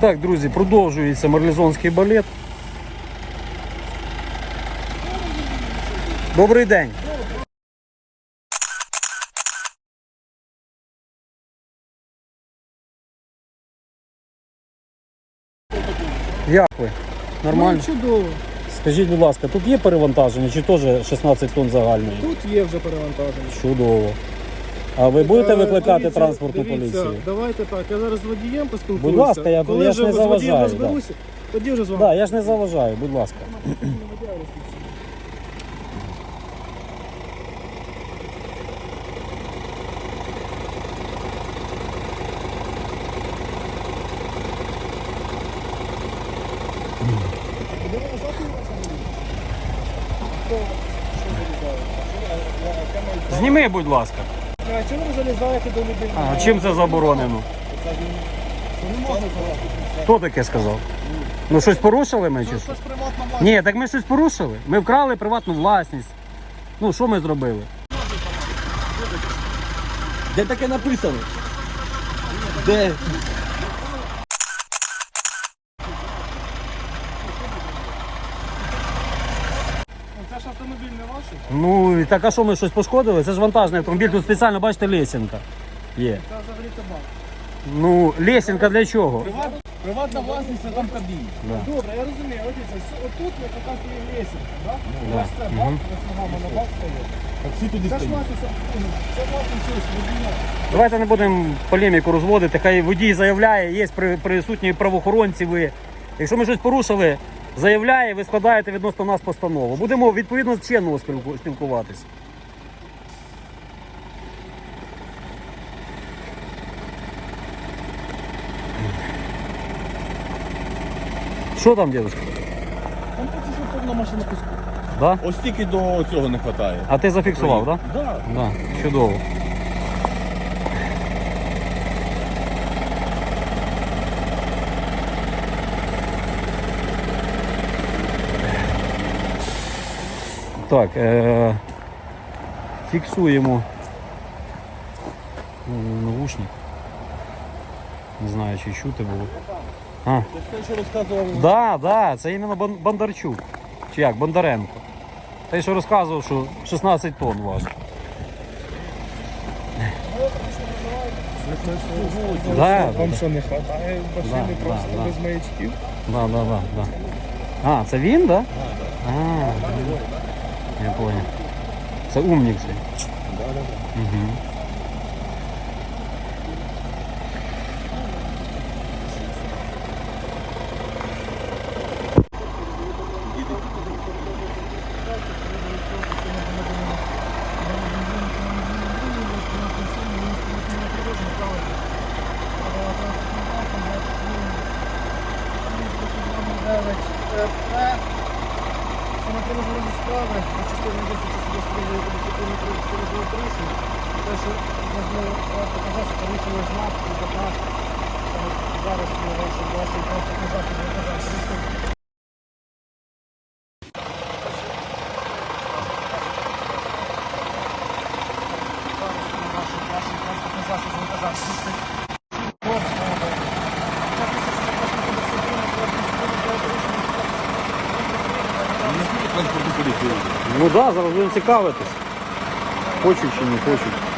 Так, друзі, продовжується марлезонський балет. Добрий день. Як ви? Нормально? Ну, чудово. Скажіть, будь ласка, тут є перевантаження чи теж 16 тонн загальної? Тут є вже перевантаження. Чудово. А ви будете Е, викликати дивіться, транспортну дивіться, поліцію? Давайте так. Я зараз з водієм поспілкуюся. Будь ласка, я- Коли я ж не вже з водієм заважаю, розберуся, тоді вже з Так, вами. да, я ж не заважаю, будь ласка. Зніми, будь ласка. А чому ви залізаєте до людей? А чим це заборонено? Не можна залазити. Хто таке сказав? Ну щось порушили ми чи що? Це приватна. Ні, так ми щось порушили. Ми вкрали приватну власність. Ну, що ми зробили? Де таке написано? Де? Ну, Це ж автомобіль не ваш? Ну, і так а що ми щось пошкодили? Це ж вантажний автомобіль, тут спеціально, бачите, лесенка є. Це взагалі табак. Ну, лесенка для чого? Приват... Приватна власність, а там кабін. Добре, я розумію. От дивіться, отут є така лесенка, так? Да. Ось це бак, ось ногами на бак стоїть. Так всі туди Це ж стоять. власність, це власність ось водія. Давайте не будемо полеміку розводити. Хай водій заявляє, є при- присутні правоохоронці. Ви. Якщо ми щось порушили, заявляє, ви складаєте відносно нас постанову. Будемо відповідно з чинного спілку- спілкуватись. Що там, дідусь? Там повна машина піску. Да? Ось тільки до цього не вистачає. А ти зафіксував, так? Да? Да? Да, чудово. Так, е- фіксуємо М, навушник. Не знаю, чи чути було. А, да, да, це іменно Бон- Бондарчук. Чи як, Бондаренко. Той, що розказував, що 16 тонн важить. Да, Вам що не вистачає машини Да, просто да, да. без маячків? Да, да, да, да. А, це він, да? А, я понял. Це умник цей. Угу. Самопровожені справи частиною 10 судової адміністративного порушення. Те, що можливо показати порушення знак і 15. Зараз ми ваші ваші транспортні засоби показати. Транспортну поліцію. Ну так, да, зараз будемо цікавитись. Хочуть чи не хочуть.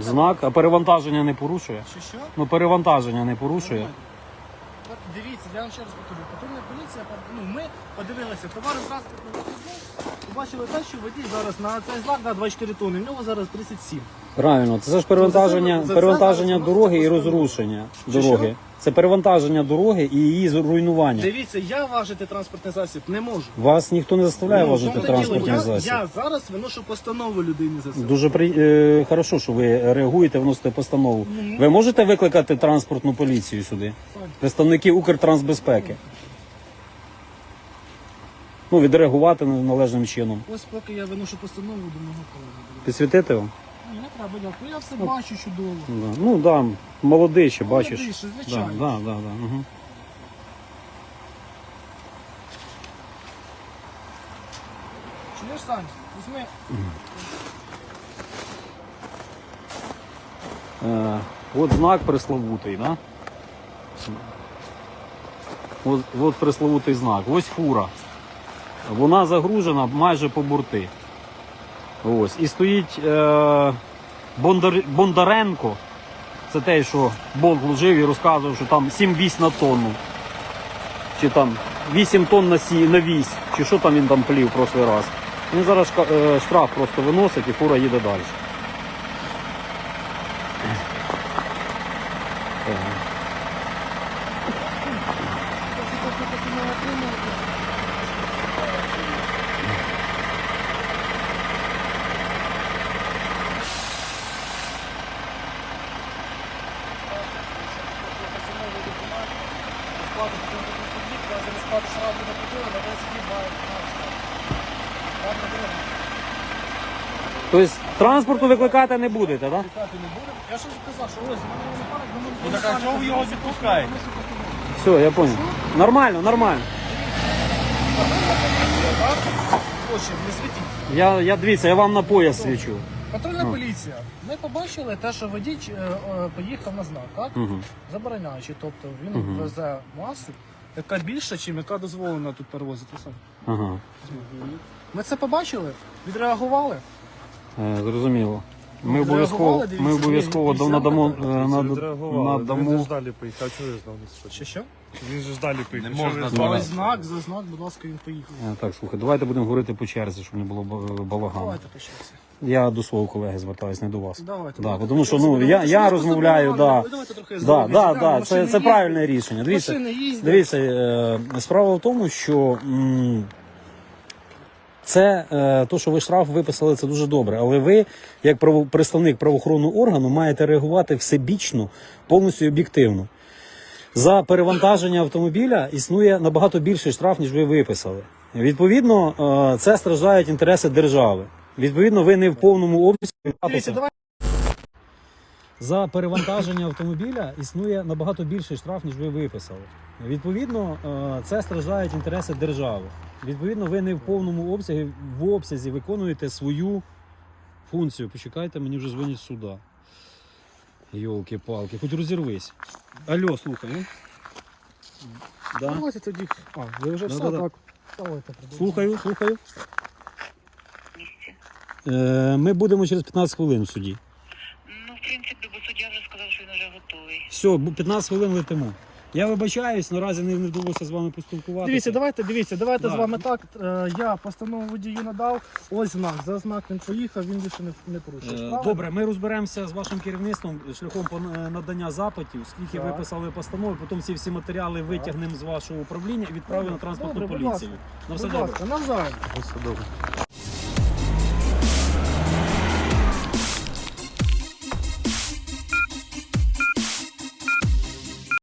Знак, а перевантаження не порушує. Чи що? Ну перевантаження не порушує. Дивіться, я вам ще раз повторю. Патрульна поліція, ну ми подивилися товари транспортного побачили те, що водій зараз на цей знак на 24 тонни, в нього зараз 37. Правильно, це ж перевантаження, це- це перевантаження зараз дороги і розрушення Що, дороги. Це перевантаження дороги і її руйнування. Дивіться, я важити транспортний засіб не можу. Вас ніхто не заставляє Ну, важити в тому то діло, транспортний я, засіб. Я зараз виношу постанову людині за це. Дуже при... е, хорошо, що ви реагуєте, вносите постанову. Ви можете викликати транспортну поліцію сюди? Представники Укртрансбезпеки. Ну, відреагувати належним чином. Ось поки я виношу постанову до мого колеги. Підсвітити вам? Ні, не треба, дякую. Я все бачу чудово. Да. Ну так, да, молодий ще, бачиш. Молодий ще, Да, звичайно. да, да, да. Угу. Чуєш, Сань? Візьми. Е, от знак пресловутий, да? От, от пресловутий знак. Ось фура. Вона загружена майже по борти. Ось. І стоїть е, Бондар, Бондаренко. Це те, що Болт служив і розказував, що там 7 вісь на тонну. Чи там 8 тонн на, сі, вісь. Чи що там він там плів в прошлий раз. Він зараз е, штраф просто виносить і фура їде далі. Тобто транспорту викликати не будете, так? Я ж казав, що ось мене не парить, Ну так а чого ви його відпускаєте? Все, я понял. Нормально, нормально. Очі, не світіть. Я, я дивіться, я вам на пояс свічу. Патрульна поліція. Ми побачили те, що водій е, е, поїхав на знак, так? Угу. Забороняючи. Тобто він везе масу, яка більша, чим яка дозволена тут перевозити. Сам. Ага. Ми це побачили, відреагували. Е, зрозуміло. Ми обов'язково, реагували, ми дивіться, обов'язково ні, надамо, е, ні. Він же надамо. ж далі поїхав, чого ви знав не Чи що? Він же ж далі поїхав. Не чого можна знали? Знак, за знак, будь ласка, він поїхав. Е, Так, слухай, давайте будемо говорити по черзі, щоб не було ба- балагану. Давайте почнемося. Я до свого колеги звертаюсь, не до вас. Давайте. Да, тому що ну, я, я розмовляю, да. Давайте трохи Да, да, да, це, це правильне рішення. Дивіться, Машини їздять. Дивіться, е, справа в тому, що м, це е, то, що ви штраф виписали, це дуже добре. Але ви, як представник правоохоронного органу, маєте реагувати всебічно, повністю і об'єктивно. За перевантаження автомобіля існує набагато більший штраф, ніж ви виписали. Відповідно, е, це страждають інтереси держави. Відповідно, ви не в повному обсязі. За перевантаження автомобіля існує набагато більший штраф, ніж ви виписали. Відповідно, е, це страждають інтереси держави. Відповідно, ви не в повному обсязі в обсязі виконуєте свою функцію. Почекайте, мені вже дзвонять сюди. Йолки-палки, хоч розірвись. Алло, слухай. ну. Да? Давайте тоді. А, ви вже Да, все да, да. так. Давайте продовжуємо. Слухаю, слухаю. Е, ми будемо через 15 хвилин в суді. Ну, в принципі, бо суддя вже сказав, що він вже готовий. Все, бу- 15 хвилин летимо. Я вибачаюсь, наразі не, не вдалося з вами поспілкуватися. Дивіться, давайте, дивіться, давайте Да. з вами так. Е, Я постанову водію надав. Ось знак. За знак він поїхав, він більше не, не порушив. Е, Правильно? Добре, ми розберемося з вашим керівництвом шляхом пон- е, надання запитів, скільки ви Так. писали постанови, потім ці всі матеріали витягнемо з вашого управління і відправимо на транспортну Добре, будь поліцію. На все Будь добре. ласка, навзаєм. Все добре.